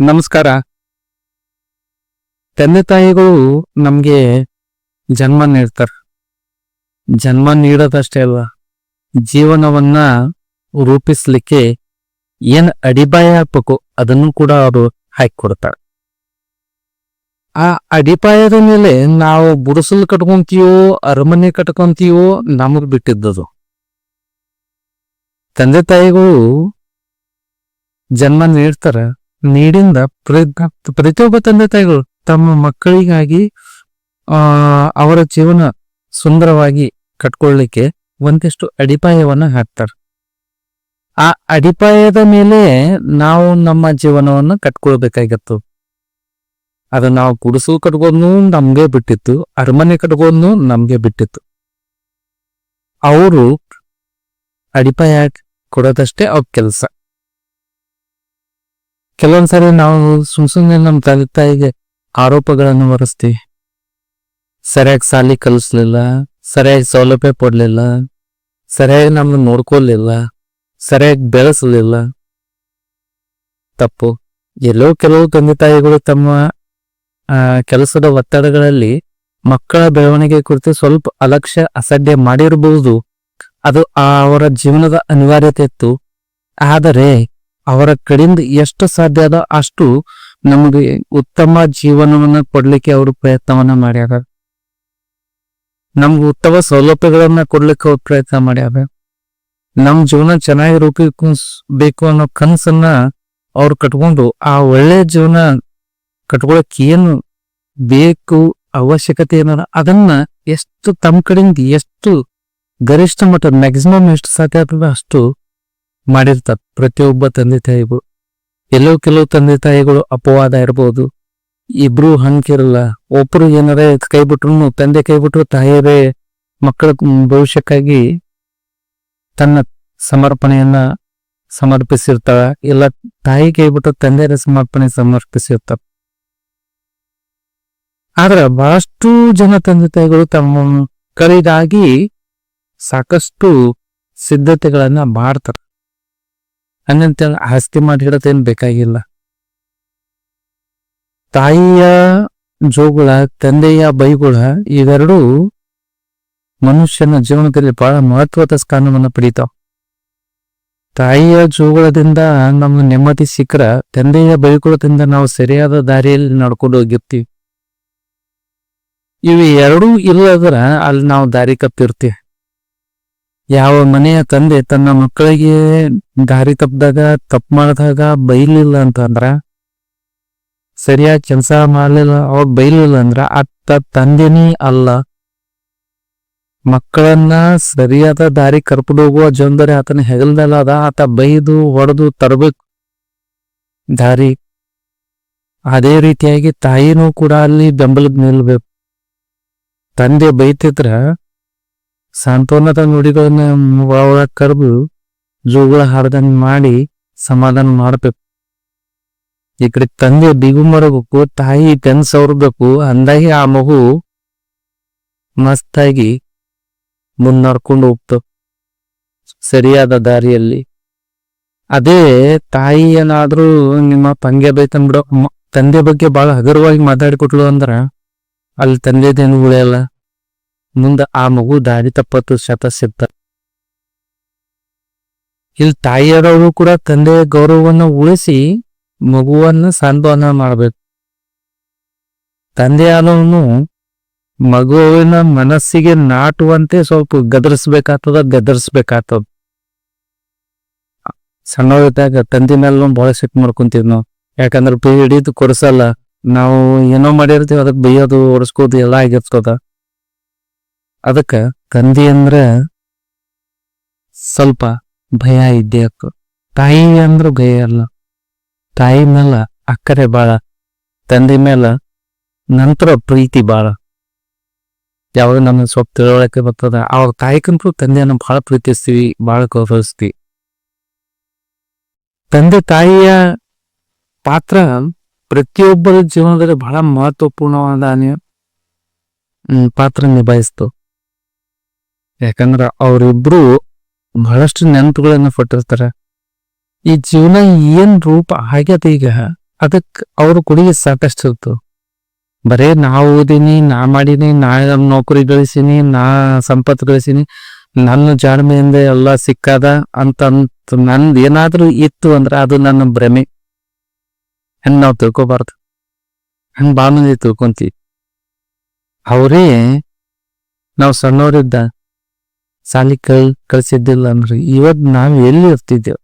ನಮಸ್ಕಾರ. ತಂದೆ ತಾಯಿಗಳು ನಮ್ಗೆ ಜನ್ಮ ನೀಡ್ತಾರೆ. ಜನ್ಮ ನೀಡೋದಷ್ಟೇ ಅಲ್ವಾ? ಜೀವನವನ್ನ ರೂಪಿಸ್ಲಿಕ್ಕೆ ಏನ್ ಅಡಿಪಾಯ ಹಾಕ್ಬೇಕು ಅದನ್ನು ಕೂಡ ಅವರು ಹಾಕಿಕೊಡ್ತಾರೆ. ಆ ಅಡಿಪಾಯದ ಮೇಲೆ ನಾವು ಬುಡಸಲು ಕಟ್ಕೊಂತೀವೋ, ಅರಮನೆ ಕಟ್ಕೊಂತೀವೋ ನಮಗ್ ಬಿಟ್ಟಿದ್ದದು. ತಂದೆ ತಾಯಿಗಳು ಜನ್ಮ ನೀಡ್ತಾರ. ನೀಡಿಂದ ಪ್ರ- ಪ್ರತಿಯೊಬ್ಬ ತಂದೆ ತಾಯಿಗಳು ತಮ್ಮ ಮಕ್ಕಳಿಗಾಗಿ, ಆ, ಅವರ ಜೀವನ ಸುಂದರವಾಗಿ ಕಟ್ಕೊಳ್ಳಿಕ್ಕೆ ಒಂದಿಷ್ಟು ಅಡಿಪಾಯವನ್ನ ಹಾಕ್ತಾರೆ. ಆ ಅಡಿಪಾಯದ ಮೇಲೆ ನಾವು ನಮ್ಮ ಜೀವನವನ್ನು ಕಟ್ಕೊಳ್ಬೇಕಾಗಿತ್ತು. ಅದು ನಾವು ಕುಡಿಸು ಕಟ್ಕೋದ್ನು ನಮ್ಗೆ ಬಿಟ್ಟಿತ್ತು, ಅರಮನೆ ಕಟ್ಕೋದ್ನು ನಮ್ಗೆ ಬಿಟ್ಟಿತ್ತು. ಅವರು ಅಡಿಪಾಯ ಕೊಡೋದಷ್ಟೇ ಅವ್ರ ಕೆಲಸ. ಕೆಲವೊಂದ್ಸರಿ ನಾವು ಸುಮ್ ಸುಮ್ಮನೆ ನಮ್ಮ ತಂದೆ ತಾಯಿಗೆ ಆರೋಪಗಳನ್ನು ಹೊರಿಸ್ತೀವಿ. ಸರಿಯಾಗಿ ಸಾಲಿ ಕಲಿಸ್ಲಿಲ್ಲ, ಸರಿಯಾಗಿ ಸೌಲಭ್ಯ ಕೊಡಲಿಲ್ಲ, ಸರಿಯಾಗಿ ನಮ್ಮನ್ನು ನೋಡ್ಕೊಲಿಲ್ಲ ಸರಿಯಾಗಿ ಬೆಳೆಸಲಿಲ್ಲ. ತಪ್ಪು. ಎಲ್ಲೋ ಕೆಲವು ತಂದೆ ತಾಯಿಗಳು ತಮ್ಮ ಕೆಲಸದ ಒತ್ತಡಗಳಲ್ಲಿ ಮಕ್ಕಳ ಬೆಳವಣಿಗೆ ಕುರಿತು ಸ್ವಲ್ಪ ಅಲಕ್ಷ್ಯ, ಅಸಡ್ಡೆ ಮಾಡಿರಬಹುದು ಅದು ಅವರ ಜೀವನದ ಅನಿವಾರ್ಯತೆ ಇತ್ತು. ಆದರೆ ಅವರ ಕಡೆಯಿಂದ ಎಷ್ಟು ಸಾಧ್ಯ ಅದ ಅಷ್ಟು ನಮಗೆ ಉತ್ತಮ ಜೀವನವನ್ನ ಕೊಡ್ಲಿಕ್ಕೆ ಅವರು ಪ್ರಯತ್ನವನ್ನ ಮಾಡ್ಯಾರ. ನಮ್ಗೆ ಉತ್ತಮ ಸೌಲಭ್ಯಗಳನ್ನ ಕೊಡ್ಲಿಕ್ಕೆ ಅವ್ರು ಪ್ರಯತ್ನ ಮಾಡ್ಯಾರ. ನಮ್ ಜೀವನ ಚೆನ್ನಾಗಿ ರೂಪಿಸ್ಬೇಕು ಅನ್ನೋ ಕನಸನ್ನ ಅವ್ರು ಕಟ್ಕೊಂಡು ಆ ಒಳ್ಳೆ ಜೀವನ ಕಟ್ಕೊಳಕ್ ಏನು ಬೇಕು ಅವಶ್ಯಕತೆ ಏನಾರ ಅದನ್ನ ಎಷ್ಟು ತಮ್ಮ ಕಡೆಯಿಂದ ಎಷ್ಟು ಗರಿಷ್ಠ ಮಟ್ಟ ಮ್ಯಾಕ್ಸಿಮಮ್ ಎಷ್ಟು ಸಾಧ್ಯ ಆಗ್ತದೆ ಅಷ್ಟು ಮಾಡಿರ್ತಾರೆ. ಪ್ರತಿಯೊಬ್ಬ ತಂದೆ ತಾಯಿಗಳು ಎಲ್ಲೋ ಕೆಲವು ತಂದೆ ತಾಯಿಗಳು ಅಪವಾದ ಇರ್ಬೋದು. ಇಬ್ರು ಹಂಗಿರಲ್ಲ. ಒಬ್ರು ಏನಾರ ಕೈ ಬಿಟ್ರು ತಂದೆ ಕೈ ಬಿಟ್ರು ತಾಯಿಯರೇ ಮಕ್ಕಳ ಭವಿಷ್ಯಕ್ಕಾಗಿ ತನ್ನ ಸಮರ್ಪಣೆಯನ್ನ ಸಮರ್ಪಿಸಿರ್ತಾಳ. ಇಲ್ಲ, ತಾಯಿ ಕೈ ಬಿಟ್ಟು ತಂದೆಯರ ಸಮರ್ಪಣೆ ಸಮರ್ಪಿಸಿರ್ತಾರ ಆದ್ರೆ ಬಹಳಷ್ಟು ಜನ ತಂದೆ ತಾಯಿಗಳು ತಮ್ಮ ಕರಿದಾಗಿ ಸಾಕಷ್ಟು ಸಿದ್ಧತೆಗಳನ್ನ ಮಾಡ್ತಾರ. ಹಂಗಂತ ಆಸ್ತಿ ಮಾಡಿ ಮಾಡಿಡೋದೇನ್ ಬೇಕಾಗಿಲ್ಲ. ತಾಯಿಯ ಜೋಗುಳ, ತಂದೆಯ ಬೈಗುಳ ಇವೆರಡೂ ಮನುಷ್ಯನ ಜೀವನದಲ್ಲಿ ಬಹಳ ಮಹತ್ವದ ಸ್ಥಾನವನ್ನು ಪಡಿತಾವ. ತಾಯಿಯ ಜೋಗುಳದಿಂದ ನಮ್ಮ ನೆಮ್ಮದಿ ಸಿಕ್ಕರ ತಂದೆಯ ಬೈಗುಳದಿಂದ ನಾವು ಸರಿಯಾದ ದಾರಿಯಲ್ಲಿ ನಡ್ಕೊಂಡು ಹೋಗಿರ್ತೀವಿ. ಇವು ಎರಡೂ ಇಲ್ಲದ್ರ ಅಲ್ಲಿ ನಾವು ದಾರಿ ತಪ್ಪಿರ್ತೀವಿ ಯಾವ ಮನೆಯ ತಂದೆ ತನ್ನ ಮಕ್ಕಳಿಗೆ ದಾರಿ ತಪ್ಪಿದಾಗ ತಪ್ಪು ಮಾಡಿದಾಗ ಬೈಲಿಲ್ಲ ಅಂತಂದ್ರ ಸರಿಯಾಗಿ ಕೆಲಸ ಮಾಡಲಿಲ್ಲ ಅವ್ರು ಬೈಲಿಲ್ಲ ಅಂದ್ರ ಅತ್ತ ತಂದೆನೇ ಅಲ್ಲ. ಮಕ್ಕಳನ್ನ ಸರಿಯಾದ ದಾರಿ ಕರ್ಪಡೋಗುವ ಜವಾಬ್ದಾರಿ ಆತನ ಹೆಗಲ್ದಲ್ಲ, ಅದ ಆತ ಬೈದು, ಹೊಡೆದು, ತರಬೇಕು. ದಾರಿ. ಅದೇ ರೀತಿಯಾಗಿ ತಾಯಿನೂ ಕೂಡ ಅಲ್ಲಿ ಬೆಂಬಲದ ನಿಲ್ಬೇಕು ತಂದೆ ಬೈತಿದ್ರ ಸಾಂತ್ವನದ ನುಡಿಗಳನ್ನ ಒಳಗೆ ಕರೆದು ಜೋಗಳ ಹಾಡ್ದಂಗ್ ಮಾಡಿ ಸಮಾಧಾನ ಮಾಡಬೇಕು. ಈ ಕಡೆ ತಂದೆ ಬಿಗು ಮರಬೇಕು ತಾಯಿ ಕನ್ಸವ್ರಬೇಕು ಅಂದಾಗಿ ಆ ಮಗು ಮಸ್ತಾಗಿ ಮುನ್ನಡ್ಕೊಂಡು ಹೋಗ್ತು. ಸರಿಯಾದ ದಾರಿಯಲ್ಲಿ. ಅದೇ ತಾಯಿ ಏನಾದ್ರೂ ನಿಮ್ಮ ಪಂಗೆ ಬೇಕಂದ್ಬಿಡೋ ತಂದೆ ಬಗ್ಗೆ ಬಹಳ ಹಗುರವಾಗಿ ಮಾತಾಡಿಕೊಟ್ಲು ಅಂದ್ರ, ಅಲ್ಲಿ ತಂದೆದೇನು ಉಳಿಯಲ್ಲ. ಮುಂದ ಆ ಮಗು ದಾರಿ ತಪ್ಪತ್ತು ಶತ ಸಿಗ್ತ ಇಲ್ಲಿ ತಾಯಿಯರವರು ಕೂಡ ತಂದೆಯ ಗೌರವವನ್ನು ಉಳಿಸಿ ಮಗುವನ್ನ ಸಾಂತ್ವನ ಮಾಡಬೇಕು. ತಂದೆಯಾದವನು ಮಗುವಿನ ಮನಸ್ಸಿಗೆ ನಾಟುವಂತೆ ಸ್ವಲ್ಪ ಗದರಿಸ್ಬೇಕಾಗ್ತದ ಗದರಿಸ್ಬೇಕಾಗ್ತದ. ಸಣ್ಣವರಿದ್ದಾಗ ತಂದೆ ಮೇಲೆ ಬಹಳ ಸಿಟ್ಟು ಮಾಡ್ಕೊಂತೀವಿ ನಾವು. ಯಾಕಂದ್ರೆ ಬೈ ಹಿಡಿದು ಕೊಡಿಸಲ್ಲ, ನಾವು ಏನೋ ಮಾಡಿರ್ತೀವಿ ಅದಕ್ಕೆ ಬೈಯೋದು ಒರೆಸ್ಕೋದು ಎಲ್ಲ ಆಗಿರ್ತದ. ಅದಕ್ಕ ಕಂದಿ ಅಂದ್ರ ಸ್ವಲ್ಪ ಭಯ ಇದ್ದೇ ಅಕ್ಕ. ತಾಯಿ ಅಂದ್ರ ಭಯ ಅಲ್ಲ. ತಾಯಿ ಮೇಲೆ ಅಕ್ಕರೆ ಬಾಳ. ತಂದೆ ಮೇಲೆ ನಂತರ ಪ್ರೀತಿ ಬಾಳ. ಯಾವಾಗ ನನ್ನ ಸ್ವಲ್ಪ ತಿಳುವಳಿಕೆ ಬರ್ತದ ಅವಾಗ ತಾಯಿಕಂತೂ ತಂದೆಯನ್ನು ಬಹಳ ಪ್ರೀತಿಸ್ತೀವಿ ಬಹಳ ಗೌರವಿಸ್ತೀವಿ. ತಂದೆ ತಾಯಿಯ ಪಾತ್ರ ಪ್ರತಿಯೊಬ್ಬರ ಜೀವನದಲ್ಲಿ ಬಹಳ ಮಹತ್ವಪೂರ್ಣವಾದ ಪಾತ್ರ ನಿಭಾಯಿಸ್ತು. ಯಾಕಂದ್ರ ಅವರಿಬ್ರು ಬಹಳಷ್ಟು ನೆನಪುಗಳನ್ನ ಕೊಟ್ಟಿರ್ತಾರ. ಈ ಜೀವನ ಏನ್ ರೂಪ ಆಗ್ಯದ ಈಗ, ಅದಕ್ ಅವ್ರ ಕೊಡುಗೆ ಸಾಕಷ್ಟು ಇತ್ತು. ಬರೇ ನಾ ಓದಿನಿ, ನಾ ಮಾಡೀನಿ, ನಾ ನೌಕರಿ ಗಳಿಸೀನಿ, ನಾ ಸಂಪತ್ತು ಗಳಿಸೀನಿ, ನನ್ನ ಜಾಣ್ಮೆಯಿಂದ ಎಲ್ಲ ಸಿಕ್ಕದ ಅಂತ ನಂದು ಏನಾದರೂ ಇತ್ತು ಅಂದ್ರೆ ಅದು ನನ್ನ ಭ್ರಮೆ. ಹೆಂಗ್ ನಾವು ತಿಳ್ಕೊಬಾರ್ದು. ಹಂಗ ಬಾ ಮಂದಿ ತಿಳ್ಕೊಂತೀವಿ. ಅವರೇ, ನಾವು ಸಣ್ಣವರಿದ್ದ ಸಾಲಿ ಕಳ್ ಕಳ್ಸಿದ್ದಿಲ್ಲ ಅಂದ್ರೆ ಇವತ್ ನಾವ್ ಎಲ್ಲಿ ಇರ್ತಿದ್ದೇವ್?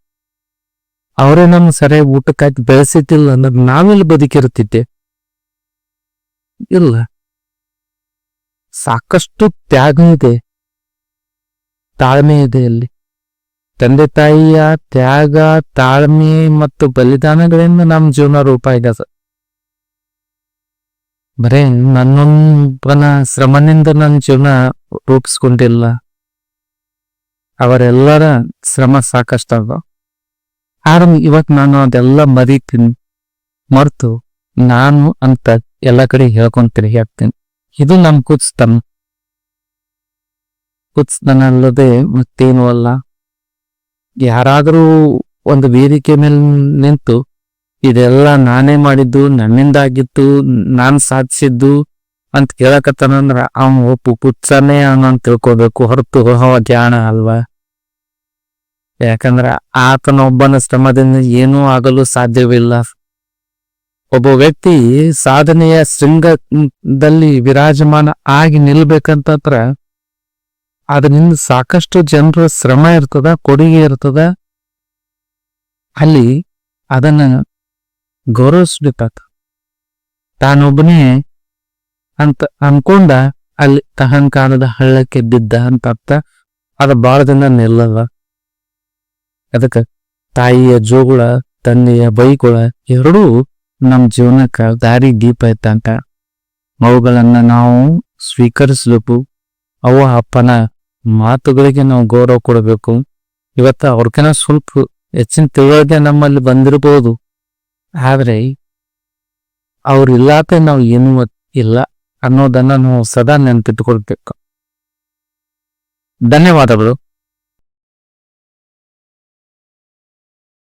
ಅವರೇ ನಮ್ ಸರಿಯಾಗಿ ಊಟಕ್ಕಾಗಿ ಬೆಳೆಸಿದ್ದಿಲ್ಲ ಅಂದ್ರೆ ನಾವೆಲ್ಲಿ ಬದುಕಿರ್ತಿದ್ದೆ? ಇಲ್ಲ. ಸಾಕಷ್ಟು ತ್ಯಾಗ ಇದೆ. ತಾಳ್ಮೆ ಇದೆ ಅಲ್ಲಿ. ತಂದೆ ತಾಯಿಯ ತ್ಯಾಗ, ತಾಳ್ಮೆ ಮತ್ತು ಬಲಿದಾನಗಳಿಂದ ನಮ್ಮ ಜೀವನ ರೂಪ ಇದೆ ಸರ್ ಬರೇ ನನ್ನೊಬ್ಬನ ಶ್ರಮನಿಂದ ನನ್ನ ಜೀವನ ರೂಪಿಸ್ಕೊಂಡಿಲ್ಲ. ಅವರೆಲ್ಲರ ಶ್ರಮ ಸಾಕಷ್ಟವ ಆದ್ರೆ ಇವತ್ ನಾನು ಅದೆಲ್ಲ ಮರಿತೀನಿ. ಮರೆತು, ನಾನು ಅಂತ ಎಲ್ಲ ಕಡೆ ಹೇಳ್ಕೊಂಡ್ ಹೇಳ್ತೀನಿ. ಇದು ನಮ್ ಕುಚ್ತನ ಕುಚ್ತನ ಅಲ್ಲದೆ ಮತ್ತೇನು ಅಲ್ಲ. ಯಾರಾದರೂ ಒಂದು ವೇದಿಕೆ ಮೇಲೆ ನಿಂತು, ಇದೆಲ್ಲ ನಾನೇ ಮಾಡಿದ್ದು ನನ್ನಿಂದ ಆಗಿತ್ತು ನಾನು ಸಾಧಿಸಿದ್ದು ಅಂತ ಕೇಳಕತ್ತಾನಂದ್ರ ಅವನು ಒಪ್ಪು ಕುಚ್ಚನೇ ತಿಳ್ಕೋಬೇಕು. ಹೊರತು ಅವ ಜಾಣ ಅಲ್ವಾ? ಯಾಕಂದ್ರ ಆತನ ಒಬ್ಬನ ಶ್ರಮದಿಂದ ಏನೂ ಆಗಲು ಸಾಧ್ಯವಿಲ್ಲ. ಒಬ್ಬ ವ್ಯಕ್ತಿ ಸಾಧನೆಯ ಶೃಂಗದಲ್ಲಿ ವಿರಾಜಮಾನ ಆಗಿ ನಿಲ್ಬೇಕಂತಂದ್ರ ಅದರಿಂದ ಸಾಕಷ್ಟು ಜನರ ಶ್ರಮ ಇರ್ತದ, ಕೊಡುಗೆ ಇರ್ತದ. ಅಲ್ಲಿ ಅದನ್ನ ಗೌರವಿಸ್ಬೇಕಾತ ತಾನೊಬ್ಬನೇ ಅಂತ ಅನ್ಕೊಂಡ ಅಲ್ಲಿ ತಹಂಕಾರದ ಹಳ್ಳಕ್ಕೆ ಬಿದ್ದ ಅಂತ ಅರ್ಥ. ಅದ ಬಾಳ ದಿನ ನಿಲ್ಲದ. ಅದಕ್ಕೆ ತಾಯಿಯ ಜೋಗುಳ, ತಂದೆಯ ಬೈಗುಳ ಎರಡೂ ನಮ್ಮ ಜೀವನಕ್ಕೆ ದಾರಿ ದೀಪ ಇತ್ತಂತ ಅವುಗಳನ್ನ ನಾವು ಸ್ವೀಕರಿಸಬೇಕು. ಅವು ಅಪ್ಪನ ಮಾತುಗಳಿಗೆ ನಾವು ಗೌರವ ಕೊಡಬೇಕು. ಇವತ್ತ ಅವ್ರಕಿನ ಸ್ವಲ್ಪ ಹೆಚ್ಚಿನ ತಿಳುವಳಿಕೆ ನಮ್ಮಲ್ಲಿ ಬಂದಿರಬಹುದು ಆದರೆ ಅವ್ರು ಇಲ್ಲಾಕ ನಾವು ಏನೂ ಇಲ್ಲ. ಅನ್ನೋದನ್ನ ನಾವು ಸದಾ ನೆನಪಿಟ್ಟುಕೊಳ್ಬೇಕು. ಧನ್ಯವಾದಗಳು.